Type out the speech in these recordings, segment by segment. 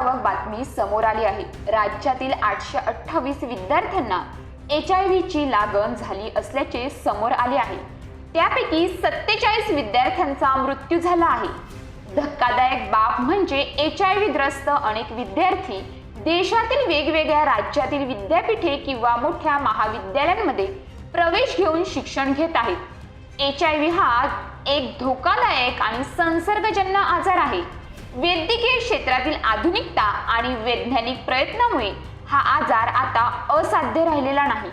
बातमी समोर आली आहे. राज्यातील आठशे अठ्ठावीस विद्यार्थ्यांना एच आय व्हीची लागण झाली असल्याचे समोर आले आहे. त्यापैकी सत्तेचाळीस विद्यार्थ्यांचा मृत्यू झाला आहे. धक्कादायक बाब म्हणजे एच आय व्ही ग्रस्त अनेक विद्यार्थी देशातील वेगवेगळ्या राज्यातील विद्यापीठे किंवा मोठ्या महाविद्यालयांमध्ये प्रवेश घेऊन शिक्षण घेत आहेत. एच आय व्ही हा एक धोकादायक आणि संसर्गजन्य आजार आहे. वैद्यकीय क्षेत्रातील आधुनिकता आणि वैज्ञानिक प्रयत्नामुळे हा आजार आता असाध्य राहिलेला नाही.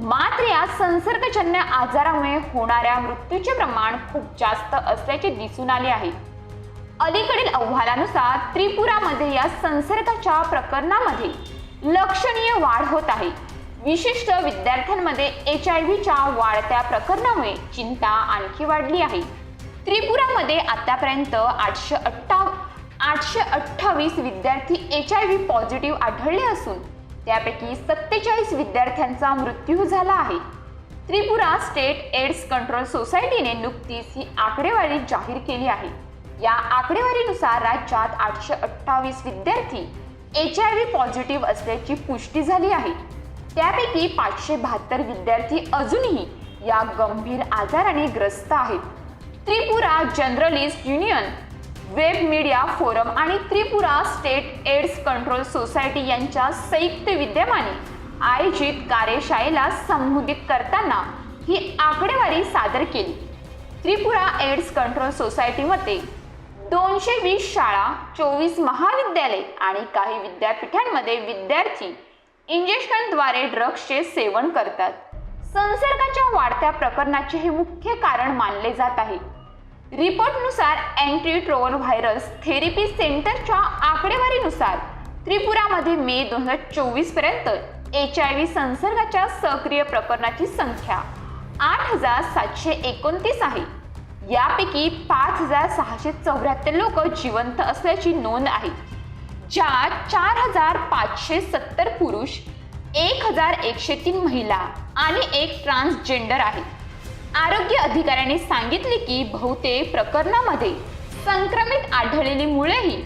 मात्र या संसर्गजन्य आजारामुळे होणाऱ्या मृत्यूचे प्रमाण खूप जास्त असल्याचे दिसून आले आहे. अलीकडील अहवालानुसार त्रिपुरामध्ये या संसर्गाच्या प्रकरणामध्ये लक्षणीय वाढ होत आहे. विशिष्ट विद्यार्थ्यांमध्ये एच आय व्हीच्या वाढत्या प्रकरणामुळे चिंता आणखी वाढली आहे. त्रिपुरामध्ये आतापर्यंत आठशे अठ्ठावन्न आठशे अठ्ठावीस विद्यार्थी एच आय व्ही पॉझिटिव्ह आढळले असून त्यापैकी सत्तेचाळीस विद्यार्थ्यांचा मृत्यू झाला आहे. त्रिपुरा स्टेट एड्स कंट्रोल सोसायटीने नुकतीच ही आकडेवारी जाहीर केली आहे. या आकडेवारीनुसार राज्यात आठशे अठ्ठावीस विद्यार्थी एच आय व्ही पॉझिटिव्ह असल्याची पुष्टी झाली आहे. त्यापैकी पाचशे बहात्तर विद्यार्थी अजूनही या गंभीर आजाराने ग्रस्त आहेत. Tripura journalist union web media forum आणि Tripura state AIDS control society यांच्या संयुक्त विद्यमाने आयोजित कार्यशाळेला संबोधित करताना ही आकडेवारी सादर केली. त्रिपुरा एड्स कंट्रोल सोसायटीमध्ये दोनशे वीस शाळा चोवीस महाविद्यालय आणि काही विद्यापीठांमध्ये विद्यार्थी इंजेक्शनद्वारे ड्रग्सचे सेवन करतात. संसर्गाच्या वाढत्या प्रकरणाचे हे मुख्य कारण मानले जात आहे. रिपोर्टनुसार अँटी व्हायरस थेरपी सेंटरच्या आकडेवारीनुसार त्रिपुरामध्ये मे दोन हजार चोवीसपर्यंत एच आय व्ही संसर्गाच्या सक्रिय प्रकरणाची संख्या आठ हजार सातशे एकोणतीस आहे. यापैकी पाच हजार सहाशे चौऱ्याहत्तर लोक जिवंत असल्याची नोंद आहे. ज्यात चार हजार पाचशे सत्तर पुरुष एक हजार एकशे तीन महिला आणि एक ट्रान्सजेंडर आहेत. आरोग्य अधिकाऱ्याने सांगितले की बहुतेक प्रकरणामध्ये संक्रमित आढळलेली मुळेही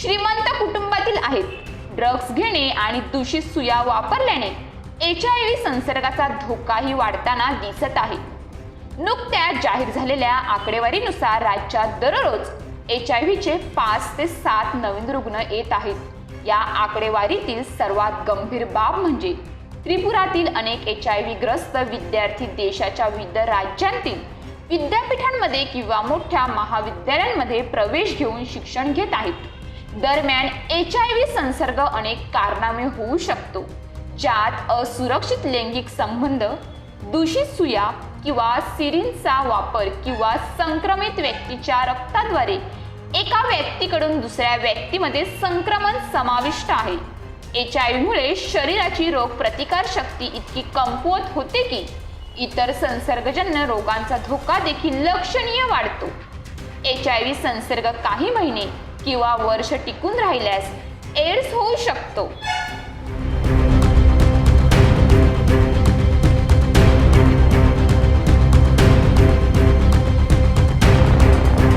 श्रीमंत कुटुंबातील आहेत. ड्रग्ज घेणे आणि दूषित सुया वापरल्याने एच आय व्ही संसर्गाचा धोकाही वाढताना दिसत आहे. नुकत्याच जाहीर झालेल्या आकडेवारीनुसार राज्यात दररोज एच आय व्हीचे पाच ते सात नवीन रुग्ण येत आहेत. या आकडेवारीतील सर्वात गंभीर बाब म्हणजे त्रिपुरातील अनेक एच आय व्ही ग्रस्त विद्यार्थी देशाच्या विविध राज्यांतील विद्यापीठांमध्ये किंवा मोठ्या महाविद्यालयांमध्ये प्रवेश घेऊन शिक्षण घेत आहेत. दरम्यान एच आय व्ही संसर्ग अनेक कारणामुळे होऊ शकतो. ज्यात असुरक्षित लैंगिक संबंध दूषित सुया किंवा सिरिंजचा वापर किंवा संक्रमित व्यक्तीच्या रक्ताद्वारे एका व्यक्तीकडून दुसऱ्या व्यक्तीमध्ये संक्रमण समाविष्ट आहे. एच आय व्हीमुळे शरीराची रोग प्रतिकार शक्ती इतकी कमकुवत होते की इतर संसर्गजन्य रोगांचा धोका देखील लक्षणीय वाढतो. एच आय व्ही संसर्ग काही महिने किंवा वर्ष टिकून राहिल्यास एड्स होऊ शकतो.